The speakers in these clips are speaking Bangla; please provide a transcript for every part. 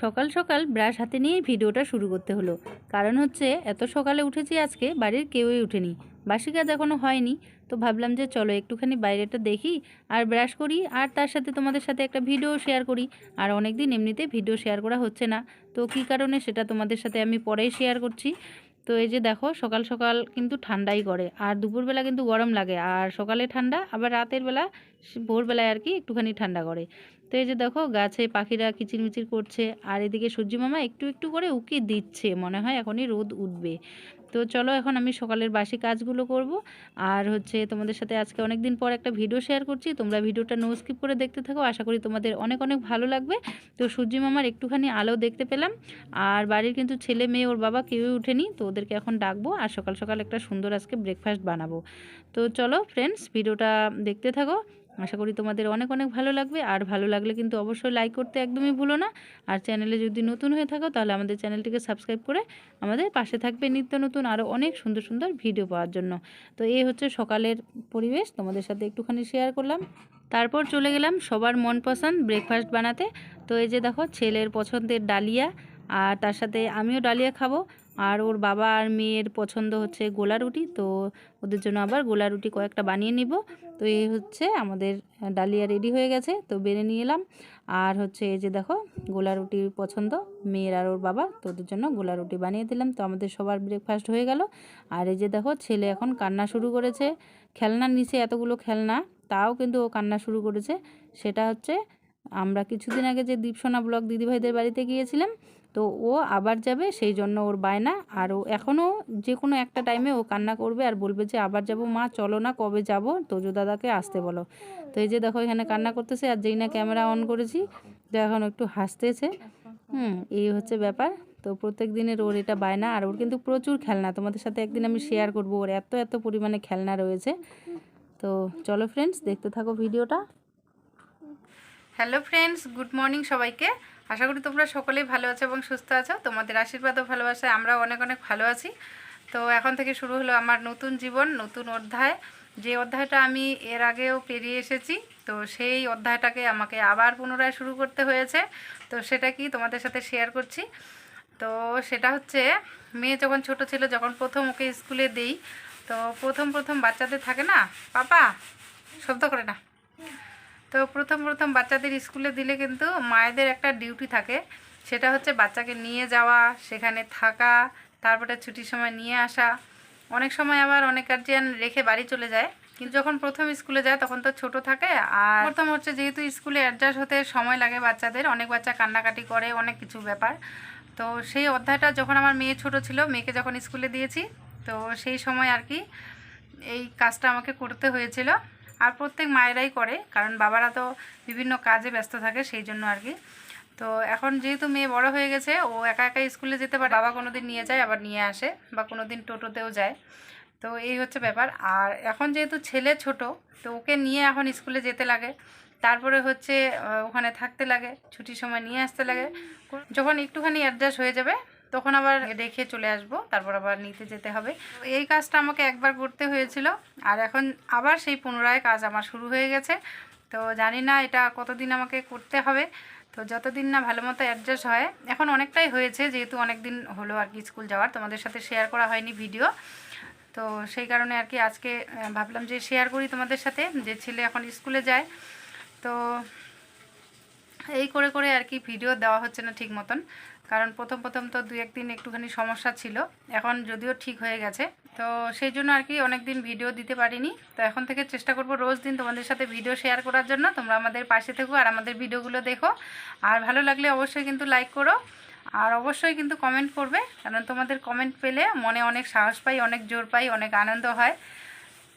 সকাল সকাল ব্রাশ হাতে নিয়েই ভিডিওটা শুরু করতে হলো। কারণ হচ্ছে, এত সকালে উঠেছি আজকে, বাড়ির কেউই উঠেনি। বাসি কাজ এখনও হয়নি। তো ভাবলাম যে চলো একটুখানি বাইরেটা দেখি, আর ব্রাশ করি, আর তার সাথে তোমাদের সাথে একটা ভিডিও শেয়ার করি। আর অনেক দিন এমনিতে ভিডিও শেয়ার করা হচ্ছে না। তো কী কারণে সেটা তোমাদের সাথে আমি পরেই শেয়ার করছি। তো এই যে দেখো, সকাল সকাল কিন্তু ঠান্ডাই করে, আর দুপুরবেলা কিন্তু গরম লাগে। আর সকালে ঠান্ডা, আবার রাতের বেলা ভোরবেলায় আর কি একটুখানি ঠান্ডা করে। তো এই যে দেখো গাছে পাখিরা কিচিরমিচির করছে, আর এদিকে সূর্য মামা একটু একটু করে উকি দিচ্ছে, মনে হয় এখনই রোদ উঠবে। তো চলো এখন আমি সকালের বাসি কাজগুলো করব। আর হচ্ছে তোমাদের সাথে আজকে অনেক দিন পর একটা ভিডিও শেয়ার করছি, তোমরা ভিডিওটা নো স্কিপ করে দেখতে থাকো, আশা করি তোমাদের অনেক অনেক ভালো লাগবে। তো সূর্য মামার একটুখানি আলো দেখতে পেলাম, আর বাড়ির কিন্তু ছেলে মেয়ে ওর বাবা কেউই উঠেনি, তো ওদেরকে এখন ডাকবো আর সকাল সকাল একটা সুন্দর আজকে ব্রেকফাস্ট বানাবো। তো চলো ফ্রেন্ডস ভিডিওটা দেখতে থাকো। আশা করি তোমাদের অনেক অনেক ভালো লাগবে। আর ভালো লাগলে কিন্তু অবশ্যই লাইক করতে একদমই ভুলো না। আর চ্যানেলে যদি নতুন হয়ে থাকো, তাহলে আমাদের চ্যানেলটিকে সাবস্ক্রাইব করে আমাদের পাশে থাকবে নিত্য নতুন আরও অনেক সুন্দর সুন্দর ভিডিও পাওয়ার জন্য। তো এই হচ্ছে সকালের পরিবেশ, তোমাদের সাথে একটুখানি শেয়ার করলাম। তারপর চলে গেলাম সবার মন পছন্দ ব্রেকফাস্ট বানাতে। তো এই যে দেখো, ছেলের পছন্দের ডালিয়া আর তার সাথে আমিও ডালিয়া খাব। আর ওর বাবা আর মেয়ের পছন্দ হচ্ছে গোলা রুটি, তো ওদের জন্য আবার গোলা রুটি কয়েকটা বানিয়ে নিব। তো এই হচ্ছে আমাদের ডালিয়া রেডি হয়ে গেছে, তো বেড়ে নিয়ে এলাম। আর হচ্ছে এই যে দেখো, গোলা রুটি পছন্দ, মেয়ের আর ওর বাবা, তো ওদের জন্য গোলা রুটি বানিয়ে দিলাম। তো আমাদের সবার ব্রেকফাস্ট হয়ে গেল। আর এই যে দেখো, ছেলে এখন কান্না শুরু করেছে। খেলনার নিচে এতগুলো খেলনা, তাও কিন্তু ও কান্না শুরু করেছে। সেটা হচ্ছে, আমরা কিছুদিন আগে যে দীপসোনা ব্লক দিদিভাইদের বাড়িতে গিয়েছিলাম তো ও আবার যাবে, সেই জন্য ওর বায়না। আর ও এখনও যে কোনো একটা টাইমে ও কান্না করবে আর বলবে যে, আবার যাব, মা, চলো না, কবে যাব? তোজো দাদাকে আসতে বলো। তো এই যে দেখো, এখানে কান্না করতেছে আর যেই না ক্যামেরা অন করেছি তো এখন একটু হাসতেছে। হুম, এই হচ্ছে ব্যাপার। তো প্রত্যেক দিনের ওর এটা বায়না আর ওর কিন্তু প্রচুর খেলনা। তোমাদের সাথে একদিন আমি শেয়ার করব, ওর এত এত পরিমাণে খেলনা রয়েছে। তো চলো ফ্রেন্ডস দেখতে থাকো ভিডিওটা হ্যালো ফ্রেন্ডস গুড মর্নিং সবাইকে। আশা করি তোমরা সকলেই ভালো আছো এবং সুস্থ আছো। তোমাদের আশীর্বাদ ও ভালোবাসায় আমরাও অনেক অনেক ভালো আছি। তো এখন থেকে শুরু হলো আমার নতুন জীবন, নতুন অধ্যায়। যে অধ্যায়টা আমি এর আগেও পেরিয়ে এসেছি, তো সেই অধ্যায়টাকে আমাকে আবার পুনরায় শুরু করতে হয়েছে। তো সেটা কি তোমাদের সাথে শেয়ার করছি। তো সেটা হচ্ছে, মেয়ে যখন ছোট ছিল, যখন প্রথম ওকে স্কুলে দেই, তো প্রথম প্রথম বাচ্চাদের থাকে না, পাপা, শব্দ করে না। তো প্রথম প্রথম বাচ্চাদের স্কুলে দিলে কিন্তু মায়েদের একটা ডিউটি থাকে। সেটা হচ্ছে বাচ্চাকে নিয়ে যাওয়া, সেখানে থাকা, তারপরে ছুটির সময় নিয়ে আসা। অনেক সময় আবার অনেক গার্জিয়ান রেখে বাড়ি চলে যায়। কিন্তু যখন প্রথম স্কুলে যায়, তখন তো ছোট থাকে। আর প্রথম হচ্ছে যেহেতু স্কুলে অ্যাডজাস্ট হতে সময় লাগে বাচ্চাদের, অনেক বাচ্চা কান্নাকাটি করে, অনেক কিছু ব্যাপার। তো সেই অধ্যায়টা যখন আমার মেয়ে ছোট ছিল, মেয়েকে যখন স্কুলে দিয়েছি, তো সেই সময় আর কি এই কাজটা আমাকে করতে হয়েছিল। আর প্রত্যেক মায়েরাই করে, কারণ বাবারা তো বিভিন্ন কাজে ব্যস্ত থাকে সেই জন্য আর কি। তো এখন যেহেতু মেয়ে বড় হয়ে গেছে, ও একা একা স্কুলে যেতে পারে। বাবা কোনো দিন নিয়ে যায়, আবার নিয়ে আসে বা কোনো দিন টোটোতেও যায়। তো এই হচ্ছে ব্যাপার। আর এখন যেহেতু ছেলে ছোট, তো ওকে নিয়ে এখন স্কুলে যেতে লাগে। তারপরে হচ্ছে ওখানে থাকতে লাগে, ছুটির সময় নিয়ে আসতে লাগে। যখন একটুখানি অ্যাডজাস্ট হয়ে যাবে তখন আবার রেখে চলে আসব, তারপর আবার নিতে যেতে হবে। এই কাজটা আমাকে একবার করতে হয়েছিল, আর এখন আবার সেই পুনরায় কাজ আমার শুরু হয়ে গেছে। তো জানি না এটা কতদিন আমাকে করতে হবে। তো যতদিন না ভালো মতো অ্যাডজাস্ট হয়, এখন অনেকটাই হয়েছে, যেহেতু অনেক দিন হলো আর কি স্কুল যাওয়ার, তোমাদের সাথে শেয়ার করা হয়নি ভিডিও তো সেই কারণে আর কি আজকে ভাবলাম যে শেয়ার করি তোমাদের সাথে, যে ছেলে এখন স্কুলে যায়। তো এই করে করে আর কি ভিডিও দেওয়া হচ্ছে না ঠিক মতন। কারণ প্রথম প্রথম তো দু একদিন একটুখানি সমস্যা ছিল। এখন যদিও ঠিক হয়ে গেছে। তো সেই জন্য আর কি অনেক দিন ভিডিও দিতে পারিনি। তো এখন থেকে চেষ্টা করব রোজ দিন তোমাদের সাথে ভিডিও শেয়ার করার জন্য। তোমরা আমাদের পাশে থেকো আর আমাদের ভিডিওগুলো দেখো। আর ভালো লাগলে অবশ্যই কিন্তু লাইক করো। আর অবশ্যই কিন্তু কমেন্ট করবে। কারণ তোমাদের কমেন্ট পেলে মনে অনেক সাহস পাই, অনেক জোর পাই, অনেক আনন্দ হয়।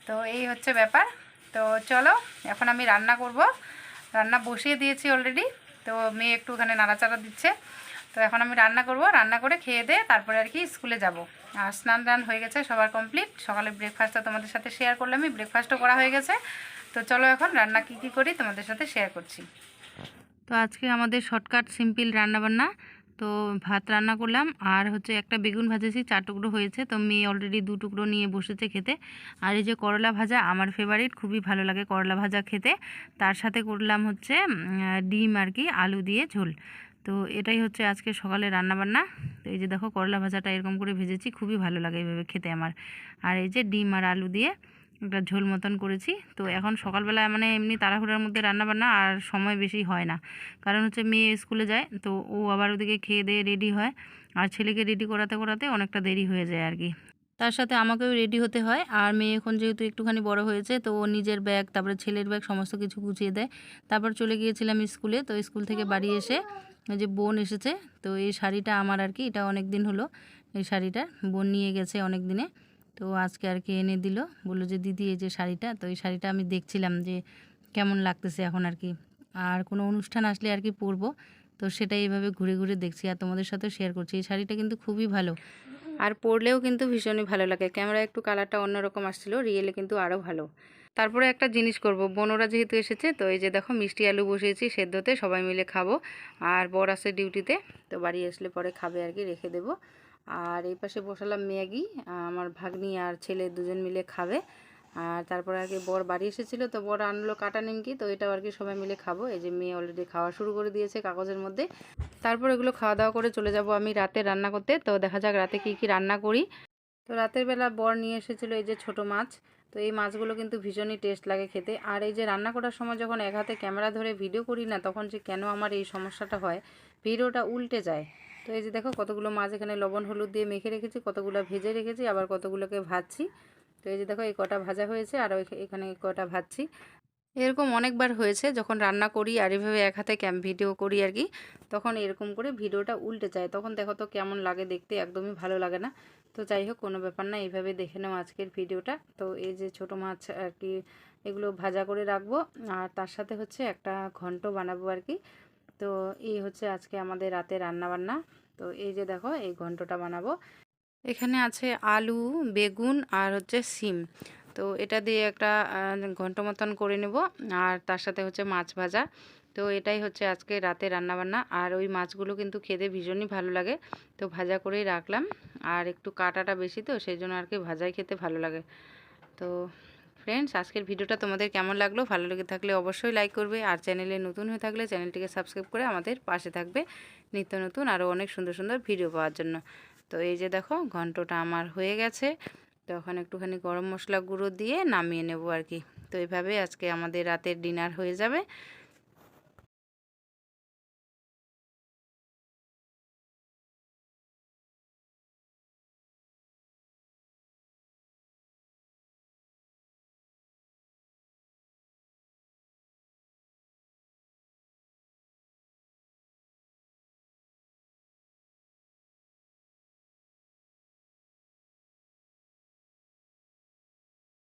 তো এই হচ্ছে ব্যাপার। তো চলো, এখন আমি রান্না করব। রান্না বসিয়ে দিয়েছি অলরেডি। তো মেয়ে একটু ওখানে নাড়াচাড়া দিচ্ছে। তো এখন আমি রান্না করব, রান্না করে খেয়ে দিয়ে তারপরে আর কি স্কুলে যাব। আর স্নান টান হয়ে গেছে, সবার কমপ্লিট সকালে ব্রেকফাস্টটা তোমাদের সাথে শেয়ার করলামই ব্রেকফাস্টও করা হয়ে গেছে। তো চলো এখন রান্না কি কি করি তোমাদের সাথে শেয়ার করছি। তো আজকে আমাদের শর্টকাট সিম্পল রান্নাবান্না। তো ভাত রান্না করলাম, আর হচ্ছে একটা বেগুন ভাজেছি, চার টুকরো হয়েছে। তো মেয়ে অলরেডি দু টুকরো নিয়ে বসেছে খেতে। আর এই যে করলা ভাজা, আমার ফেভারিট খুবই ভালো লাগে করলা ভাজা খেতে। তার সাথে করলাম হচ্ছে ডিম আর কি, আলু দিয়ে ঝোল। তো এটাই হচ্ছে আজকে সকালে রান্নাবান্না। তো এই যে দেখো করলা ভাজাটা এরকম করে ভেজেছি, খুবই ভালো লাগে এইভাবে খেতে আমার। আর এই যে ডিম আর আলু দিয়ে একটা ঝোল মতন করেছি। তো এখন সকালবেলা মানে এমনি তাড়াহুড়ার মধ্যে রান্নাবান্না আর সময় বেশি হয় না। কারণ হচ্ছে মেয়ে স্কুলে যায়, তো ও আবার ওদিকে খেয়ে দিয়ে রেডি হয়। আর ছেলেকে রেডি করাতে করাতে অনেকটা দেরি হয়ে যায় আর কি। তার সাথে আমাকেও রেডি হতে হয়। আর মেয়ে এখন যেহেতু একটুখানি বড় হয়েছে, তো ও নিজের ব্যাগ, তারপরে ছেলের ব্যাগ সমস্ত কিছু গুছিয়ে দেয়। তারপর চলে গিয়েছিলাম স্কুলে, তো স্কুল থেকে বাড়ি এসে ওই যে বোন এসেছে, তো এই শাড়িটা আমার আর কি, এটা অনেক দিন হলো, এই শাড়িটা বোন নিয়ে গেছে অনেক দিনে তো আজকে আর কি এনে দিল, বলল যে দিদি এই যে শাড়িটা, তো এই শাড়িটা আমি দেখছিলাম যে কেমন লাগতেছে এখন আর কি। আর কোনো অনুষ্ঠান আসলে আর কি পরবো, তো সেটাই এইভাবে ঘুরে ঘুরে দেখছি আর তোমাদের সাথেও শেয়ার করছি, এই শাড়িটা কিন্তু খুবই ভালো। আর পরলেও কিন্তু ভীষণই ভালো লাগে ক্যামেরা একটু কালারটা অন্যরকম আসছিল রিয়েলে কিন্তু আরও ভালো। তারপরে একটা জিনিস করব। বোনরা যেহেতু এসেছে, তো এই যে দেখো মিষ্টি আলু বসিয়েছি, সেদ্ধতে সবাই মিলে খাব। আর বর আছে ডিউটিতে, তো বাড়ি আসলে পরে খাবে আর কি, রেখে দেবো। আর এই পাশে বসালাম ম্যাগি, আমার ভাগ্নি আর ছেলে দুজন মিলে খাবে। আর তারপরে আর কি বর বাড়ি এসেছিল, তো বর আনলো কাটা নিমকি, তো এটাও আর কি সবাই মিলে খাব। এই যে মেয়ে অলরেডি খাওয়া শুরু করে দিয়েছে কাগজের মধ্যে। তারপর এগুলো খাওয়া দাওয়া করে চলে যাব আমি রাতে রান্না করতে। তো দেখা যাক রাতে কি কি রান্না করি। তো রাতের বেলা বর নিয়ে এসেছিল এই যে ছোট মাছ। তো এই মাছগুলো কিন্তু ভীষণই টেস্ট লাগে খেতে। আর এই যে রান্না করার সময় যখন এক হাতে ক্যামেরা ধরে ভিডিও করি না, তখন যে কেন আমার এই সমস্যাটা হয়, ভিডিওটা উল্টে যায়। তো এই যে দেখো কতগুলো মাছ এখানে লবণ, হলুদ দিয়ে মেখে রেখেছি, কতগুলো ভেজে রেখেছি, আবার কতগুলোকে ভাজছি। তো এই যে দেখো এই কটা ভাজা হয়েছে আর এখানে কটা ভাজছি। এরকম অনেকবার হয়েছে, যখন রান্না করি আর এভাবে এক হাতে ক্যাম ভিডিও করি আর কি, তখন এরকম করে ভিডিওটা উল্টে যায়। তখন দেখো তো কেমন লাগে দেখতে, একদমই ভালো লাগে না। তো যাই হোক, কোনো ব্যাপার না, এইভাবে দেখে নাও আজকের ভিডিওটা। তো এই যে ছোট মাছ আর কি, এগুলো ভাজা করে রাখব। আর তার সাথে হচ্ছে একটা ঘন্ট বানাবো আর কি। তো এই হচ্ছে আজকে আমাদের রাতে রান্না বান্না তো এই যে দেখো, এই ঘন্টটা বানাবো। এখানে আছে আলু, বেগুন আর হচ্ছে সিম তো এটা দিয়ে একটা ঘন্ট মতন করে নেব। আর তার সাথে হচ্ছে মাছ ভাজা। তো এটাই হচ্ছে আজকে রাতে রান্নাবান্না। আর ওই মাছগুলো কিন্তু খেতে ভীষণই ভালো লাগে। তো ভাজা করেই রাখলাম। আর একটু কাটাটা বেশি তো, সেই জন্য আর কি ভাজাই খেতে ভালো লাগে। তো ফ্রেন্ডস আজকের ভিডিওটা তোমাদের কেমন লাগল? ভালো লেগে থাকলে অবশ্যই লাইক করবে। আর চ্যানেলে নতুন হয়ে থাকলে চ্যানেলটিকে সাবস্ক্রাইব করে আমাদের পাশে থাকবে। নিত্য নতুন আরও অনেক সুন্দর সুন্দর ভিডিও পাওয়ার জন্য। তো এই যে দেখো, ঘন্টটা আমার হয়ে গেছে। তো ওখানে একটুখানি গরম মশলা গুঁড়ো দিয়ে নামিয়ে নেব আর কি। তো এইভাবে আজকে আমাদের রাতের ডিনার হয়ে যাবে।